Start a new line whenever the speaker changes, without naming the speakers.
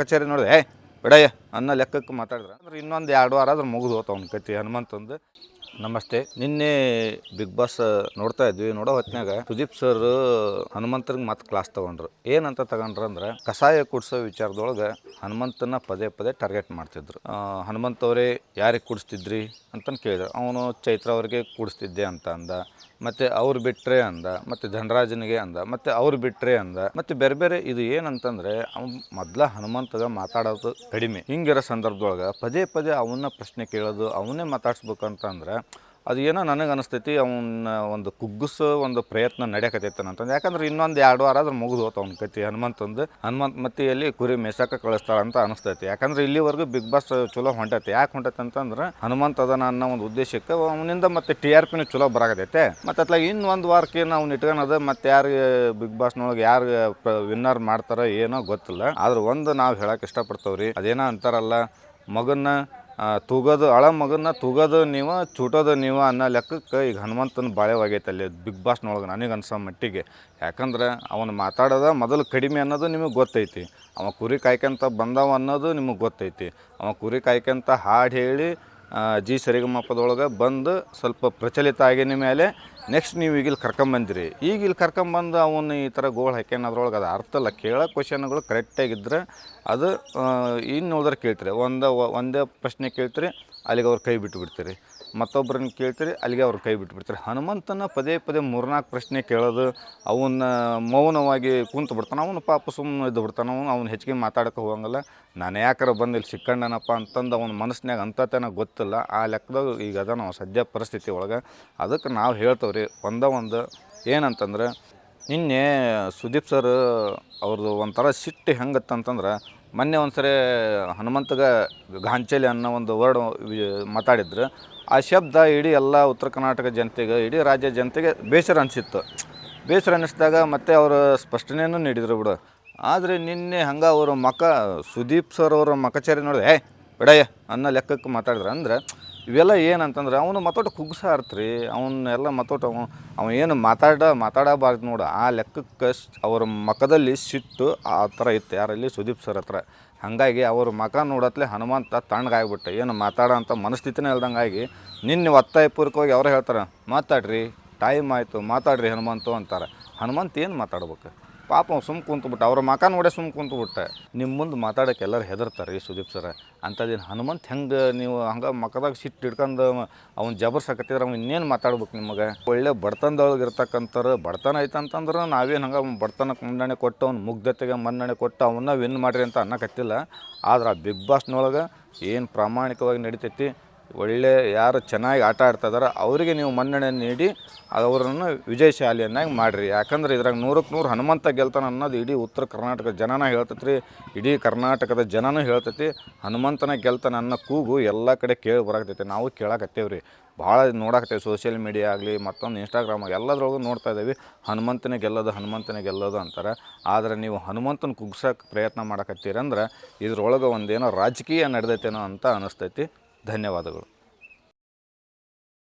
ಮಕಚೇರಿ ನೋಡಿದೆ ಏ ಬಿಡಯ್ಯ. ಅನ್ನೋ ಲೆಕ್ಕಕ್ಕೆ ಮಾತಾಡಿದ್ರೆ. ಅಂದ್ರೆ ಇನ್ನೊಂದು ಎರಡು ವಾರ ಆದ್ರೆ ಮುಗಿದು ಹೋತ ಅವ್ನ ಕತಿ ಹನುಮಂತಂದು. ನಮಸ್ತೆ. ನಿನ್ನೆ ಬಿಗ್ ಬಾಸ್ ನೋಡ್ತಾ ಇದ್ವಿ, ನೋಡೋ ಹೊತ್ನ್ಯಾಗ ಸುದೀಪ್ ಸರ್ ಹನುಮಂತರಿಗೆ ಮತ್ತೆ ಕ್ಲಾಸ್ ತಗೊಂಡ್ರು. ಏನಂತ ತಗೊಂಡ್ರ ಅಂದ್ರೆ, ಕಷಾಯ ಕುಡಿಸೋ ವಿಚಾರದೊಳಗೆ ಹನುಮಂತನ ಪದೇ ಪದೇ ಟಾರ್ಗೆಟ್ ಮಾಡ್ತಿದ್ರು. ಹನುಮಂತ ಅವರೇ, ಯಾರಿಗೆ ಕುಡಿಸ್ತಿದ್ರಿ? ಅಂತಂದು ಕೇಳಿದ್ರು. ಅವನು ಚೈತ್ರ ಅವ್ರಿಗೆ ಕುಡಿಸ್ತಿದ್ದೆ ಅಂತ ಅಂದ, ಮತ್ತು ಅವ್ರು ಬಿಟ್ಟರೆ ಅಂದ, ಮತ್ತು ಧನರಾಜನಿಗೆ ಅಂದ, ಮತ್ತು ಅವ್ರು ಬಿಟ್ಟರೆ ಅಂದ, ಮತ್ತು ಬೇರೆ ಬೇರೆ ಇದು ಏನಂತಂದ್ರೆ ಅವ್ನು ಮೊದ್ಲ ಹನುಮಂತದ ಮಾತಾಡೋದು ಕಡಿಮೆ. ಹಿಂಗಿರೋ ಸಂದರ್ಭದೊಳಗೆ ಪದೇ ಪದೇ ಅವನ್ನ ಪ್ರಶ್ನೆ ಕೇಳೋದು ಅವನ್ನೇ ಮಾತಾಡ್ಸ್ಬೇಕಂತಂದ್ರೆ ಅದು ಏನೋ ನನಗೆ ಅನಿಸ್ತೈತಿ, ಅವನ ಒಂದು ಕುಗ್ಗಿಸೋ ಒಂದು ಪ್ರಯತ್ನ ನಡೆಯಕತ್ತೈತೆ ಅಂತಂದು ಯಾಕಂದ್ರೆ ಇನ್ನೊಂದು ಎರಡು ವಾರ ಆದ್ರೆ ಮುಗಿದು ಹೋತ ಅವ್ನ ಕತಿ ಹನುಮಂತಂದು ಹನುಮಂತ ಮತ್ತಿಯಲ್ಲಿ ಕುರಿ ಮೇಸಕ್ಕೆ ಕಳಿಸ್ತಾಳೆ ಅಂತ ಅನಿಸ್ತೈತಿ. ಯಾಕಂದ್ರೆ ಇಲ್ಲಿವರೆಗೂ ಬಿಗ್ ಬಾಸ್ ಚಲೋ ಹೊಂಟೈತಿ. ಯಾಕೆ ಹೊಂಟೈತೆ ಅಂತಂದ್ರೆ, ಹನುಮಂತ ಅದನ್ನ ಅನ್ನೋ ಒಂದು ಉದ್ದೇಶಕ್ಕೆ ಅವನಿಂದ ಮತ್ತೆ ಟಿ ಆರ್ ಪಿನೂ ಚಲೋ ಬರಾಕತೈತೆ ಮತ್ತೆ ಅತ್ಲಾಗ ಇನ್ನೊಂದು ವಾರಕ್ಕೆ ಅವ್ನು ಇಟ್ಕೊಳೋದು ಮತ್ತೆ ಯಾರು ಬಿಗ್ ಬಾಸ್ನೊಳಗೆ ಯಾರು ವಿನ್ನರ್ ಮಾಡ್ತಾರೋ ಏನೋ ಗೊತ್ತಿಲ್ಲ. ಆದ್ರೆ ಒಂದು ನಾವು ಹೇಳಕ್ಕೆ ಇಷ್ಟಪಡ್ತೇವ್ರಿ. ಅದೇನೋ ಅಂತಾರಲ್ಲ, ಮಗನ್ನ ತೂಗೋದು ಅಳ ಮಗನ ತೂಗೋದು ನೀವು, ಚೂಟೋದು ನೀವು ಅನ್ನೋ ಲೆಕ್ಕಕ್ಕೆ ಈಗ ಹನುಮಂತನ ಬಾಳೆವಾಗೈತೆ ಅಲ್ಲಿ ಬಿಗ್ ಬಾಸ್ನೊಳಗೆ ನನಗೆ ಅನ್ಸೋ ಮಟ್ಟಿಗೆ. ಯಾಕಂದ್ರೆ ಅವನು ಮಾತಾಡೋದ ಮೊದಲು ಕಡಿಮೆ ಅನ್ನೋದು ನಿಮಗೆ ಗೊತ್ತೈತಿ. ಅವ ಕುರಿ ಕಾಯ್ಕೊಂತ ಬಂದವ ಅನ್ನೋದು ನಿಮಗೆ ಗೊತ್ತೈತಿ. ಅವ ಕುರಿ ಕಾಯ್ಕೊಂತ ಹಾಡು ಹೇಳಿ ಜಿ ಸರಿಗಮಪ್ಪದೊಳಗೆ ಬಂದು ಸ್ವಲ್ಪ ಪ್ರಚಲಿತ ಆಗಿನ ಮೇಲೆ ನೆಕ್ಸ್ಟ್ ನೀವು ಈಗ ಇಲ್ಲಿ ಕರ್ಕೊಂಬಂದಿರಿ. ಈಗ ಇಲ್ಲಿ ಕರ್ಕೊಂಬಂದು ಅವನು ಈ ಥರ ಗೋಳು ಹಾಕ್ಯಾನದ್ರೊಳಗೆ ಅದು ಅರ್ಥ ಇಲ್ಲ. ಕೇಳೋ ಕ್ವಶನ್ಗಳು ಕರೆಕ್ಟಾಗಿದ್ದರೆ ಅದು ಇನ್ನು ಉಳಿದ್ರೆ ಕೇಳ್ತೀರಿ. ಒಂದು, ಒಂದೇ ಪ್ರಶ್ನೆ ಕೇಳ್ತೀರಿ, ಅಲ್ಲಿಗೆ ಅವ್ರು ಕೈ ಬಿಟ್ಟು ಬಿಡ್ತೀರಿ. ಮತ್ತೊಬ್ಬರನ್ನ ಕೇಳ್ತೀರಿ, ಅಲ್ಲಿಗೆ ಅವ್ರು ಕೈ ಬಿಟ್ಬಿಡ್ತಾರೆ. ಹನುಮಂತನ ಪದೇ ಪದೇ ಮೂರ್ನಾಲ್ಕು ಪ್ರಶ್ನೆ ಕೇಳೋದು, ಅವನ್ನ ಮೌನವಾಗಿ ಕುಂತು ಬಿಡ್ತಾನೆ. ಅವನು ಪಾಪ ಸುಮ್ಮನೆ ಇದ್ದು ಬಿಡ್ತಾನೆ. ಅವನು, ಅವ್ನು ಹೆಚ್ಚಿಗೆ ಮಾತಾಡೋಕೆ ಹೋಗಂಗಿಲ್ಲ. ನಾನು ಯಾಕಾರ ಬಂದು ಇಲ್ಲಿ ಸಿಕ್ಕಂಡನಪ್ಪ ಅಂತಂದು ಅವನ ಮನಸ್ಸಿನಾಗ ಅಂತತನ ಗೊತ್ತಿಲ್ಲ. ಆ ಲೆಕ್ಕದಾಗ ಈಗ ಅದ ನಾವು ಸದ್ಯ ಪರಿಸ್ಥಿತಿ ಒಳಗೆ. ಅದಕ್ಕೆ ನಾವು ಹೇಳ್ತೇವೆ ರೀ ಒಂದ ಒಂದು ಏನಂತಂದ್ರೆ, ನಿನ್ನೆ ಸುದೀಪ್ ಸರ್ ಅವ್ರದ್ದು ಒಂಥರ ಸಿಟ್ಟು ಹೆಂಗತ್ತಂತಂದ್ರೆ, ಮೊನ್ನೆ ಒಂದು ಸರಿ ಹನುಮಂತಗ ಗಾಂಚಲಿ ಅನ್ನೋ ಒಂದು ವರ್ಡ್ ಮಾತಾಡಿದ್ರು. ಆ ಶಬ್ದ ಇಡೀ ಎಲ್ಲ ಉತ್ತರ ಕರ್ನಾಟಕ ಜನತೆಗೆ, ಇಡೀ ರಾಜ್ಯ ಜನತೆಗೆ ಬೇಸರ ಅನಿಸಿತ್ತು. ಬೇಸರ ಅನ್ನಿಸಿದಾಗ ಮತ್ತೆ ಅವರು ಸ್ಪಷ್ಟನೆಯನ್ನು ನೀಡಿದರು ಬಿಡು. ಆದರೆ ನಿನ್ನೆ ಹಂಗೆ ಅವರು ಮಕ, ಸುದೀಪ್ ಸರ್ ಅವರ ಮಕಚೇರಿ ನೋಡಿದೆ ಏ ಬಿಡಯ್ಯ ಅನ್ನೋ ಲೆಕ್ಕಕ್ಕೆ ಮಾತಾಡಿದ್ರೆ. ಅಂದ್ರೆ ಇವೆಲ್ಲ ಏನಂತಂದ್ರೆ ಅವನು ಮತ್ತೊಟ್ಟು ಕುಗ್ಸ ಅರ್ತ್ರಿ ಅವನ್ನೆಲ್ಲ ಮತ್ತೊಟ್ಟು ಅವ ಅವ ಏನು ಮಾತಾಡ, ಮಾತಾಡಬಾರ್ದು ನೋಡು. ಆ ಲೆಕ್ಕಕ್ಕೆ ಅವ್ರ ಮಖದಲ್ಲಿ ಸಿಟ್ಟು ಆ ಥರ ಇತ್ತು. ಯಾರಲ್ಲಿ? ಸುದೀಪ್ ಸರ್ ಹತ್ರ. ಹಾಗಾಗಿ ಅವ್ರ ಮಖ ನೋಡತ್ಲೆ ಹನುಮಂತ ತಣ್ಣಗಾಗ್ಬಿಟ್ಟೆ. ಏನು ಮಾತಾಡೋ ಅಂತ ಮನಸ್ಥಿತಿನೇ ಇಲ್ದಂಗಾಗಿ ನಿನ್ನೆ ಒತ್ತಾಯಪೂರ್ವಕವಾಗಿ ಅವ್ರು ಹೇಳ್ತಾರೆ, ಮಾತಾಡ್ರಿ ಟೈಮ್ ಆಯಿತು, ಮಾತಾಡ್ರಿ ಹನುಮಂತು ಅಂತಾರೆ. ಹನುಮಂತ ಏನು ಮಾತಾಡ್ಬೇಕು? ಪಾಪ ಅವ್ನು ಸುಮ್ಮ ಕುಂತ್ಬಿಟ್ಟ, ಅವ್ರ ಮಕ ನೋಡೇ ಸುಮ್ಮ ಕುಂತ್ಬಿಟ್ಟೆ. ನಿಮ್ಮ ಮುಂದೆ ಮಾತಾಡೋಕೆ ಎಲ್ಲರೂ ಹೆದರ್ತಾರೆ ರೀ ಸುದೀಪ್ ಸರ ಅಂಥದ್ದೇನು ಹನುಮಂತ್ ಹೆಂಗೆ ನೀವು ಹಂಗೆ ಮಕದಾಗ ಸಿಟ್ಟು ಹಿಡ್ಕೊಂಡು ಅವ್ನು ಜಬರ್ಸಕತ್ತಿದ್ರೆ ಅವ್ನು ಇನ್ನೇನು ಮಾತಾಡ್ಬೇಕು ನಿಮಗೆ? ಒಳ್ಳೆ ಬಡತನದೊಳಗೆ ಇರ್ತಕ್ಕಂಥರು ಬಡತನ ಐತೆ ಅಂತಂದ್ರೆ ನಾವೇನು ಹಂಗೆ ಬಡತನಕ್ಕೆ ಮುನ್ನಣೆ ಕೊಟ್ಟು ಅವ್ನು ಮುಗ್ಧತೆಗೆ ಮನ್ನಣೆ ಕೊಟ್ಟು ಅವನ್ನ ವಿನ್ ಮಾಡಿರಿ ಅಂತ ಅನ್ನಕತ್ತಿಲ್ಲ. ಆದ್ರೆ ಆ ಬಿಗ್ ಬಾಸ್ನೊಳಗೆ ಏನು ಪ್ರಾಮಾಣಿಕವಾಗಿ ನಡಿತೈತಿ ಒಳ್ಳೆ ಯಾರು ಚೆನ್ನಾಗಿ ಆಟ ಆಡ್ತಾ ಇದಾರೆ ಅವರಿಗೆ ನೀವು ಮನ್ನಣೆ ನೀಡಿ ಅವರನ್ನು ವಿಜಯಶಾಲಿಯನ್ನಾಗಿ ಮಾಡಿರಿ. ಯಾಕಂದ್ರೆ ಇದ್ರಾಗ ನೂರಕ್ಕೆ ನೂರು ಹನುಮಂತ ಗೆಲ್ತಾನ ಅನ್ನೋದು ಇಡೀ ಉತ್ತರ ಕರ್ನಾಟಕದ ಜನನ ಹೇಳ್ತೈತಿ ಇಡೀ ಕರ್ನಾಟಕದ ಜನನೂ ಹೇಳ್ತೈತಿ. ಹನುಮಂತನ ಗೆಲ್ತಾನ ಅನ್ನೋ ಕೂಗು ಎಲ್ಲ ಕಡೆ ಕೇಳಿ ಬರಾಕತ್ತೈತಿ. ನಾವು ಕೇಳಕತ್ತೇವ್ರಿ. ಭಾಳ ನೋಡಾಕತ್ತೇವೆ ಸೋಷಿಯಲ್ ಮೀಡಿಯಾ ಆಗಲಿ, ಮತ್ತೊಂದು ಇನ್ಸ್ಟಾಗ್ರಾಮ್ ಎಲ್ಲದ್ರೊಳಗೂ ನೋಡ್ತಾ ಇದ್ದೀವಿ ಹನುಮಂತನ ಗೆಲ್ಲೋದು ಹನುಮಂತನ ಗೆಲ್ಲೋದು ಅಂತಾರೆ. ಆದರೆ ನೀವು ಹನುಮಂತನ ಕುಗ್ಸೋಕೆ ಪ್ರಯತ್ನ ಮಾಡಕತ್ತೀರಂದ್ರೆ ಇದ್ರೊಳಗೆ ಒಂದೇನೋ ರಾಜಕೀಯ ನಡೆದೈತೇನೋ ಅಂತ ಅನಿಸ್ತೈತಿ. ಧನ್ಯವಾದಗಳು